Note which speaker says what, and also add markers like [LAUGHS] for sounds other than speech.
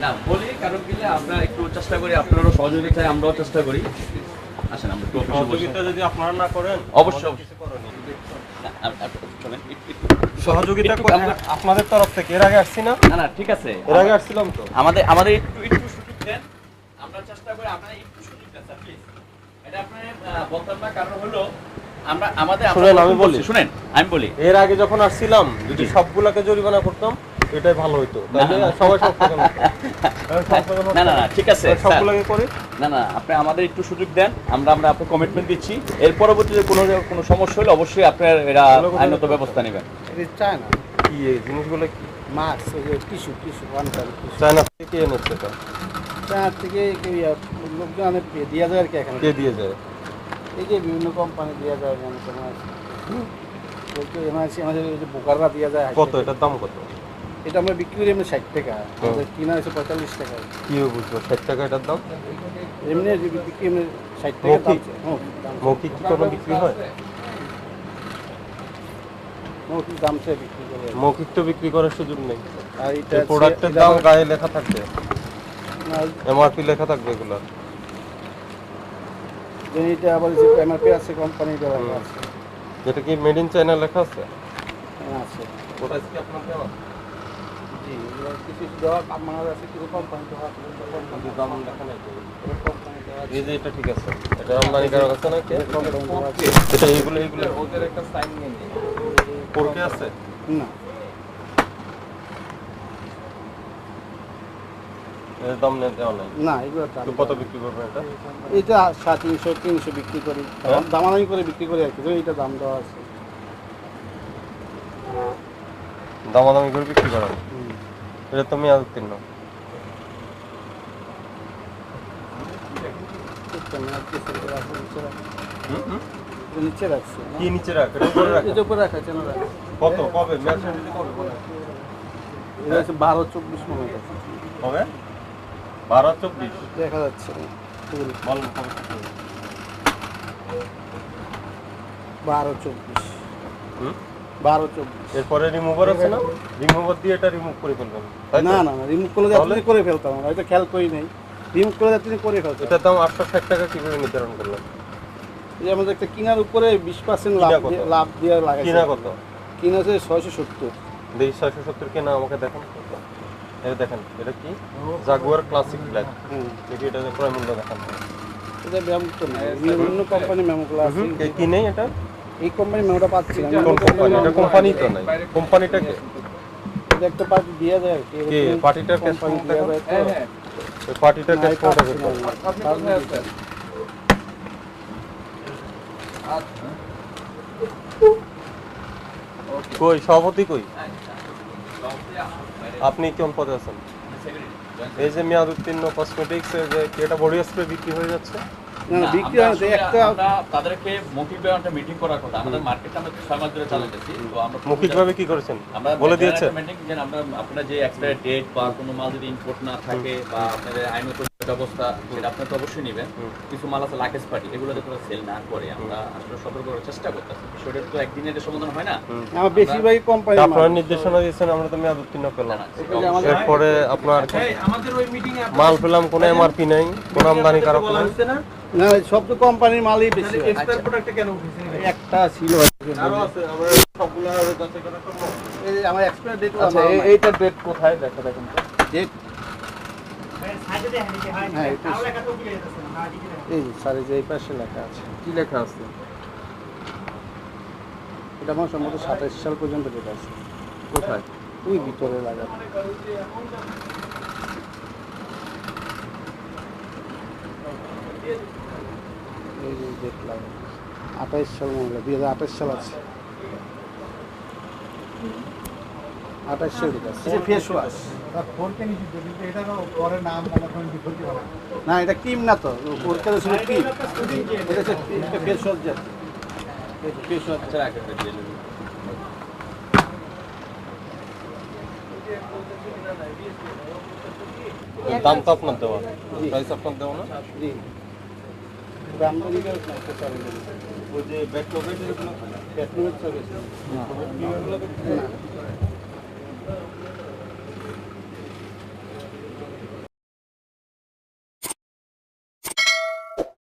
Speaker 1: না বলি কারণ কি আমরা একটু চেষ্টা করি আপনারও আমরাও চেষ্টা করি। আসেন আমরা
Speaker 2: সহযোগিতা যদি আপনারা না করেন
Speaker 1: অবশ্যই,
Speaker 2: আমাদের
Speaker 1: একটু- একটু-
Speaker 2: সহযোগিতা
Speaker 1: আমরা-
Speaker 2: আপনাদের তরফ থেকে। এর আগে আসছি না?
Speaker 1: না না ঠিক আছে।
Speaker 2: এর আগে আসছিলাম তো।
Speaker 1: আমাদের আমাদের একটু একটু সুযোগ দেন। আমরা চেষ্টা করি আপনারা একটু সুযোগ দেন প্লিজ এটা আপনার আহ, কারণ হলো আমরা আমাদের
Speaker 2: শুনেন, আমি বলি।
Speaker 1: শুনেন আমি বলি।
Speaker 2: এর আগে যখন আসছিলাম যদি। সবগুলাকে জরিমানা করতাম এটাই ভালো হতো তাহলে সবাই
Speaker 1: না না না [LAUGHS] ঠিক আছে না না আপনি আমাদের একটু সুযোগ দেন। আমরা আমরা আপনার কমিটমেন্ট দিচ্ছি। এর পরবর্তীতে কোনো কোনো সমস্যা হলে অবশ্যই আপনার এরা আইনত ব্যবস্থা নেবেন।
Speaker 3: এটা চায়না
Speaker 2: কি এই জিনিসগুলো কি?
Speaker 3: মাছ টাইম টিস্যু
Speaker 2: চায়না থেকে কে এনেছে এটা?
Speaker 3: চায়না থেকে লোকজন দেওয়া যায় আর কি এখানে।
Speaker 2: কে দিয়ে যায়?
Speaker 3: এই যে বিভিন্ন কোম্পানি দেওয়া যায় মানে এমআইসি। আমাদের যে বোকাররা দেওয়া যায়
Speaker 2: কত? এটার দাম কত?
Speaker 3: এটা আমরা বিক্রি করি এমনি ষাট টাকা। আমাদের কিনা হয়েছে পঁয়তাল্লিশ টাকা।
Speaker 2: কি বুঝব ষাট টাকা এটার দাম?
Speaker 3: এমনি বিক্রি এমনি ষাট টাকা দাম
Speaker 2: মৌখিক? কি কোনো বিক্রি হয়?
Speaker 3: মৌখিক দাম বিক্রি করে।
Speaker 2: মৌখিক তো বিক্রি করার সুযোগ নেই।
Speaker 3: আর এটা
Speaker 2: প্রোডাক্টের দাম গায়ে লেখা থাকবে। এমআরপি লেখা থাকবে এগুলো।
Speaker 3: এটা আবার যে এমআরপি আছে কোম্পানি দেওয়া আছে।
Speaker 2: যেটা কি মেড ইন চায়না লেখা আছে?
Speaker 3: হ্যাঁ, আছে।
Speaker 2: ওটা কি আপনার দেওয়া?
Speaker 3: জি কিছু আছে কিছু কোম্পানি দেওয়া আছে
Speaker 2: কিন্তু দাম লেখা নাই এই যে এটা ঠিক আছে। এটা আমদানি করা আছে না কি?
Speaker 3: কোম্পানি
Speaker 2: এটা এইগুলো এইগুলো। ওদের একটা সাইন নিয়ে নিই কোরকে আছে?
Speaker 3: না।
Speaker 2: দাম দেওয়া নাই?
Speaker 3: না এগুলো
Speaker 2: কত বিক্রি করবেন এটা?
Speaker 3: এটা সাড়ে তিনশো তিনশো বিক্রি করি।
Speaker 2: হ্যাঁ?
Speaker 3: দামাদামি করে বিক্রি করি আর কি তো এইটা দাম দেওয়া আছে।
Speaker 2: দামাদামি করে বিক্রি
Speaker 3: হুম।
Speaker 2: এটা তো মেয়াদ উত্তীর্ণ।
Speaker 3: নিচে রাখছি
Speaker 2: কি নিচে রাখ? এটা উপরে রাখ।
Speaker 3: এটা উপরে রাখা আছে না?
Speaker 2: কত? কবে?
Speaker 3: এটা হচ্ছে বারো চব্বিশ মনে হয়।
Speaker 2: কবে? বারো চব্বিশ?
Speaker 3: দেখা যাচ্ছে।
Speaker 2: কবে? হুম?
Speaker 3: বারো চব্বিশ।
Speaker 2: এরপরে রিমুভার আছে না? রিমুভার দিয়ে এটা রিমুভ করে ফেলবেন।
Speaker 3: না না না রিমুভ করলে? আপনি করে ফেলতাম এটা খেয়াল করি নাই। রিমুভ করলে আপনি করে ফেলতাম।
Speaker 2: এটার দাম আটশো ষাট টাকা কীভাবে নির্ধারণ করলেন?
Speaker 3: এই যে আমাদের একটা কিনার উপরে বিশ পার্সেন্ট লাভ লাভ দিয়ে লাগাই
Speaker 2: কিনা কত?
Speaker 3: কিনা ছয়শো সত্তর।
Speaker 2: দেখি ছয়শো সত্তর কেনা আমাকে দেখান। এটা দেখেন এটা কি? জাগুয়ার ক্লাসিক ব্ল্যাক দেখি এটা ক্রয় মূল্য দেখান।
Speaker 3: এটা ব্যায়াম তো কোম্পানি আছে।
Speaker 2: কি নেই এটা?
Speaker 3: এই কোম্পানি পাচ্ছি না।
Speaker 2: কোন কোম্পানি এটা কোম্পানি তো নাই। কোম্পানিটা কে?
Speaker 3: এটা একটা পার্টি দিয়ে যায় কে।
Speaker 2: পার্টিটার ক্যাশ দেখা
Speaker 3: যায়
Speaker 2: পার্টিটার
Speaker 3: না,
Speaker 2: ক্যাশ
Speaker 3: এই
Speaker 2: ফোন
Speaker 3: পাচ্ছি
Speaker 2: দেখা
Speaker 3: না আমি। পাসবুক দিতে।
Speaker 2: কই সভাপতি কই? আপনি কোন পদে আছেন? এই যে মেয়াদ উত্তীর্ণ কসমেটিক্স এর যে কি এটা বডি স্প্রে বিক্রি হয়ে যাচ্ছে?
Speaker 3: না না, বিক্রি হয় তো, একটা
Speaker 1: আমরা তাদেরকে মোটিভে একটা মিটিং করার কথা। আমাদের মার্কেটটা আমরা ছয় মাস ধরে চালাতেছি তো আমরা
Speaker 2: মৌখিকভাবে কি করেছেন?
Speaker 1: আমরা
Speaker 2: বলে দিয়েছে
Speaker 1: meeting যে আমরা আপনার যে এক্সপায়ার ডেট বা কোনো মাল যদি ইম্পোর্ট না থাকে বা আপনাদের আইনত ব্যবস্থা সেটা আপনি তো অবশ্যই নেবেন। কিছু মাল আছে লাকেজ পার্টি এগুলো যাতে সেল না করে আমরা আসলে সতর্ক করার চেষ্টা করতেছি। বিষয়টা তো একদিনের সমাধান হয় না।
Speaker 3: আমার কোম্পানি
Speaker 2: আপনারা নির্দেশনা দিয়েছেন আমরা তো মেয়াদ উত্তীর্ণ পেলাম এরপরে আপনার
Speaker 4: আমাদের ওই মিটিং এ
Speaker 2: মাল পেলাম কোনো এমআরপি নাই কোনো আমদানি কারক
Speaker 4: বলা
Speaker 2: নাই।
Speaker 4: হচ্ছে না
Speaker 3: সব তো কোম্পানির মালই বেশি।
Speaker 4: এক্সপায়ার প্রোডাক্টে কেন উঠেছে?
Speaker 3: একটা ছিল
Speaker 2: আরও আছে আমরা সবগুলো যাচাই করা সম্ভব।
Speaker 3: এই আমার এক্সপায়ার ডেট
Speaker 1: আচ্ছা এই- ডেট কোথায়? দেখা দেখেন
Speaker 3: ডেট হ্যাঁ এটা এই যে পাশে লেখা আছে।
Speaker 1: কি লেখা আছে?
Speaker 3: এটা আমার সম্ভবত সাতাইশ সাল পর্যন্ত ডেট আছে।
Speaker 1: কোথায়?
Speaker 3: ওই ভিতরে লাগানো এই যে ডেট আঠাইশ সাল মনে হয় দুই হাজার আঠাইশ সাল আছে। আঠাইশ সাল ফেস ওয়াশ। না। এটা ক্রিম না তো ক্রিম। এটা হচ্ছে ফেস ওয়াশ ফেস।
Speaker 2: দাম তো আপনার দেওয়া। প্রাইস আপনার দেওয়া না?
Speaker 3: জি আমদানি করে না, এটা চালু করি।
Speaker 2: ওই যে ব্যাক
Speaker 3: চলে না